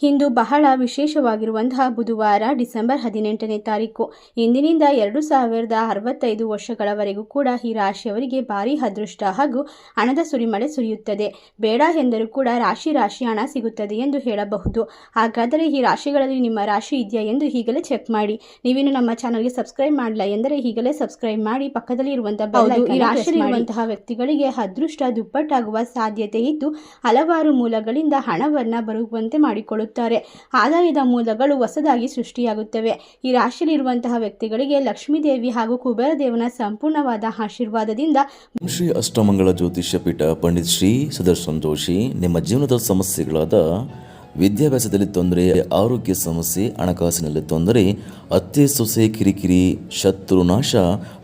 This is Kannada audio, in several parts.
ಇಂದು ಬಹಳ ವಿಶೇಷವಾಗಿರುವಂತಹ ಬುಧವಾರ ಡಿಸೆಂಬರ್ ಹದಿನೆಂಟನೇ ತಾರೀಕು. ಇಂದಿನಿಂದ ಎರಡು ಸಾವಿರದ ಅರವತ್ತೈದು ವರ್ಷಗಳವರೆಗೂ ಕೂಡ ಈ ರಾಶಿಯವರಿಗೆ ಭಾರಿ ಅದೃಷ್ಟ ಹಾಗೂ ಹಣದ ಸುರಿಮಳೆ ಸುರಿಯುತ್ತದೆ. ಬೇಡ ಎಂದರೂ ಕೂಡ ರಾಶಿ ರಾಶಿ ಹಣ ಸಿಗುತ್ತದೆ ಎಂದು ಹೇಳಬಹುದು. ಹಾಗಾದರೆ ಈ ರಾಶಿಗಳಲ್ಲಿ ನಿಮ್ಮ ರಾಶಿ ಇದೆಯಾ ಎಂದು ಈಗಲೇ ಚೆಕ್ ಮಾಡಿ. ನೀವಿನ್ನು ನಮ್ಮ ಚಾನಲ್ಗೆ ಸಬ್ಸ್ಕ್ರೈಬ್ ಮಾಡಿಲ್ಲ ಎಂದರೆ ಈಗಲೇ ಸಬ್ಸ್ಕ್ರೈಬ್ ಮಾಡಿ ಪಕ್ಕದಲ್ಲಿ ಇರುವಂತಹ ಈ ರಾಶಿಯಲ್ಲಿರುವಂತಹ ವ್ಯಕ್ತಿಗಳಿಗೆ ಅದೃಷ್ಟ ದುಪ್ಪಟ್ಟಾಗುವ ಸಾಧ್ಯತೆ ಇದ್ದು ಹಲವಾರು ಮೂಲಗಳಿಂದ ಹಣವನ್ನು ಬರುವಂತೆ ಮಾಡಿಕೊಳ್ಳುತ್ತಾರೆ ಆದಾಯದ ಮೂಲಗಳು ಹೊಸದಾಗಿ ಸೃಷ್ಟಿಯಾಗುತ್ತವೆ. ಈ ರಾಶಿಯಲ್ಲಿರುವಂತಹ ವ್ಯಕ್ತಿಗಳಿಗೆ ಲಕ್ಷ್ಮೀದೇವಿ ಹಾಗೂ ಕುಬೇರ ದೇವನ ಸಂಪೂರ್ಣವಾದ ಆಶೀರ್ವಾದದಿಂದ ಶ್ರೀ ಅಷ್ಟಮಂಗಳ ಜ್ಯೋತಿಷ್ಯ ಪೀಠ ಪಂಡಿತ್ ಶ್ರೀ ಸುದರ್ಶನ್ ಜೋಶಿ ನಿಮ್ಮ ಜೀವನದ ಸಮಸ್ಯೆಗಳಾದ ವಿದ್ಯಾಭ್ಯಾಸದಲ್ಲಿ ತೊಂದರೆ, ಆರೋಗ್ಯ ಸಮಸ್ಯೆ, ಹಣಕಾಸಿನಲ್ಲಿ ತೊಂದರೆ, ಅತ್ತೆ ಸೊಸೆ ಕಿರಿಕಿರಿ, ಶತ್ರು ನಾಶ,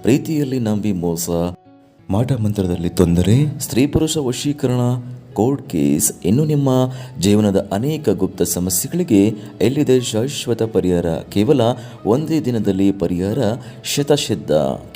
ಪ್ರೀತಿಯಲ್ಲಿ ನಂಬಿ ಮೋಸ, ಮಾಟ ಮಂತ್ರದಲ್ಲಿ ತೊಂದರೆ, ಸ್ತ್ರೀ ಪುರುಷ ವಶೀಕರಣ ಕೋರ್ಟ್ ಕೇಸ್ ಇನ್ನು ನಿಮ್ಮ ಜೀವನದ ಅನೇಕ ಗುಪ್ತ ಸಮಸ್ಯೆಗಳಿಗೆ ಎಲ್ಲಿದೆ ಶಾಶ್ವತ ಪರಿಹಾರ? ಕೇವಲ ಒಂದೇ ದಿನದಲ್ಲಿ ಪರಿಹಾರ? ಶತಸಿದ್ಧ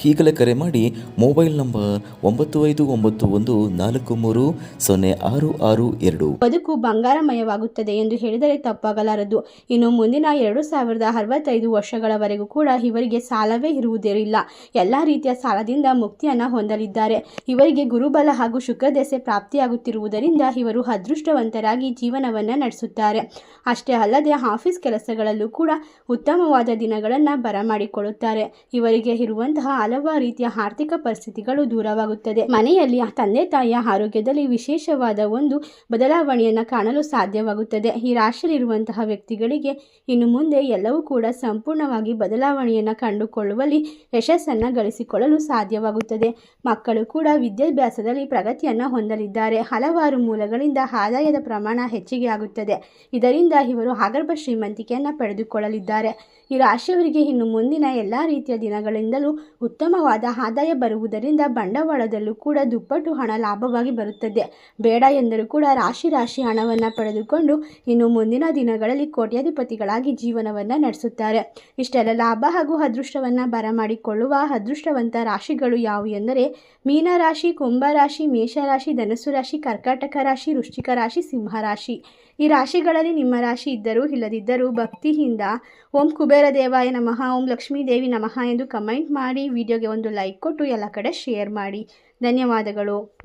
ಈಗಲೇ ಕರೆ ಮಾಡಿ ಮೊಬೈಲ್ ನಂಬರ್ ಒಂಬತ್ತು ಐದು ಒಂಬತ್ತು ಒಂದು ನಾಲ್ಕು ಮೂರು ಸೊನ್ನೆ ಆರು ಆರು ಎರಡು. ಬದುಕು ಬಂಗಾರಮಯವಾಗುತ್ತದೆ ಎಂದು ಹೇಳಿದರೆ ತಪ್ಪಾಗಲಾರದು. ಇನ್ನು ಮುಂದಿನ ಎರಡು ಸಾವಿರದ ಅರವತ್ತೈದು ವರ್ಷಗಳವರೆಗೂ ಕೂಡ ಇವರಿಗೆ ಸಾಲವೇ ಇರುವುದಿಲ್ಲ. ಎಲ್ಲ ರೀತಿಯ ಸಾಲದಿಂದ ಮುಕ್ತಿಯನ್ನು ಹೊಂದಲಿದ್ದಾರೆ. ಇವರಿಗೆ ಗುರುಬಲ ಹಾಗೂ ಶುಕ್ರದೆಸೆ ಪ್ರಾಪ್ತಿಯಾಗುತ್ತಿರುವುದರಿಂದ ಇವರು ಅದೃಷ್ಟವಂತರಾಗಿ ಜೀವನವನ್ನು ನಡೆಸುತ್ತಾರೆ. ಅಷ್ಟೇ ಅಲ್ಲದೆ ಆಫೀಸ್ ಕೆಲಸಗಳಲ್ಲೂ ಕೂಡ ಉತ್ತಮವಾದ ದಿನಗಳನ್ನು ಬರಮಾಡಿಕೊಳ್ಳುತ್ತಾರೆ. ಇವರಿಗೆ ಇರುವಂತಹ ಹಲವಾರು ರೀತಿಯ ಆರ್ಥಿಕ ಪರಿಸ್ಥಿತಿಗಳು ದೂರವಾಗುತ್ತದೆ. ಮನೆಯಲ್ಲಿ ತಂದೆ ತಾಯಿಯ ಆರೋಗ್ಯದಲ್ಲಿ ವಿಶೇಷವಾದ ಒಂದು ಬದಲಾವಣೆಯನ್ನು ಕಾಣಲು ಸಾಧ್ಯವಾಗುತ್ತದೆ. ಈ ರಾಶಿಯಲ್ಲಿರುವಂತಹ ವ್ಯಕ್ತಿಗಳಿಗೆ ಇನ್ನು ಮುಂದೆ ಎಲ್ಲವೂ ಕೂಡ ಸಂಪೂರ್ಣವಾಗಿ ಬದಲಾವಣೆಯನ್ನು ಕಂಡುಕೊಳ್ಳುವಲ್ಲಿ ಯಶಸ್ಸನ್ನು ಗಳಿಸಿಕೊಳ್ಳಲು ಸಾಧ್ಯವಾಗುತ್ತದೆ. ಮಕ್ಕಳು ಕೂಡ ವಿದ್ಯಾಭ್ಯಾಸದಲ್ಲಿ ಪ್ರಗತಿಯನ್ನು ಹೊಂದಲಿದ್ದಾರೆ. ಹಲವಾರು ಮೂಲಗಳಿಂದ ಆದಾಯದ ಪ್ರಮಾಣ ಹೆಚ್ಚಿಗೆ ಆಗುತ್ತದೆ ಇದರಿಂದ ಇವರು ಆಗರ್ಭ ಶ್ರೀಮಂತಿಕೆಯನ್ನು ಪಡೆದುಕೊಳ್ಳಲಿದ್ದಾರೆ. ಈ ರಾಶಿಯವರಿಗೆ ಇನ್ನು ಮುಂದಿನ ಎಲ್ಲ ರೀತಿಯ ದಿನಗಳಿಂದಲೂ ಉತ್ತಮವಾದ ಆದಾಯ ಬರುವುದರಿಂದ ಬಂಡವಾಳದಲ್ಲೂ ಕೂಡ ದುಪ್ಪಟ್ಟು ಹಣ ಲಾಭವಾಗಿ ಬರುತ್ತದೆ. ಬೇಡ ಎಂದರೂ ಕೂಡ ರಾಶಿ ರಾಶಿ ಹಣವನ್ನು ಪಡೆದುಕೊಂಡು ಇನ್ನು ಮುಂದಿನ ದಿನಗಳಲ್ಲಿ ಕೋಟ್ಯಾಧಿಪತಿಗಳಾಗಿ ಜೀವನವನ್ನು ನಡೆಸುತ್ತಾರೆ. ಇಷ್ಟೆಲ್ಲ ಲಾಭ ಹಾಗೂ ಅದೃಷ್ಟವನ್ನು ಬರಮಾಡಿಕೊಳ್ಳುವ ಅದೃಷ್ಟವಂತ ರಾಶಿಗಳು ಯಾವುವು ಎಂದರೆ ಮೀನರಾಶಿ, ಕುಂಭರಾಶಿ, ಮೇಷರಾಶಿ ಮೇಷ ರಾಶಿ ಕರ್ಕಾಟಕ ರಾಶಿ, ವೃಶ್ಚಿಕ ರಾಶಿ, ಸಿಂಹ ರಾಶಿ. ಈ ರಾಶಿಗಳಲ್ಲಿ ನಿಮ್ಮ ರಾಶಿ ಇದ್ದರೂ ಇಲ್ಲದಿದ್ದರೂ ಭಕ್ತಿಯಿಂದ ಓಂ ಕುಬೇರ ದೇವಾಯ ನಮಃ, ಓಂ ಲಕ್ಷ್ಮೀ ದೇವಿ ನಮಃ ಎಂದು ಕಮೆಂಟ್ ಮಾಡಿ, ವಿಡಿಯೋಗೆ ಒಂದು ಲೈಕ್ ಕೊಟ್ಟು ಎಲ್ಲ ಕಡೆ ಶೇರ್ ಮಾಡಿ. ಧನ್ಯವಾದಗಳು.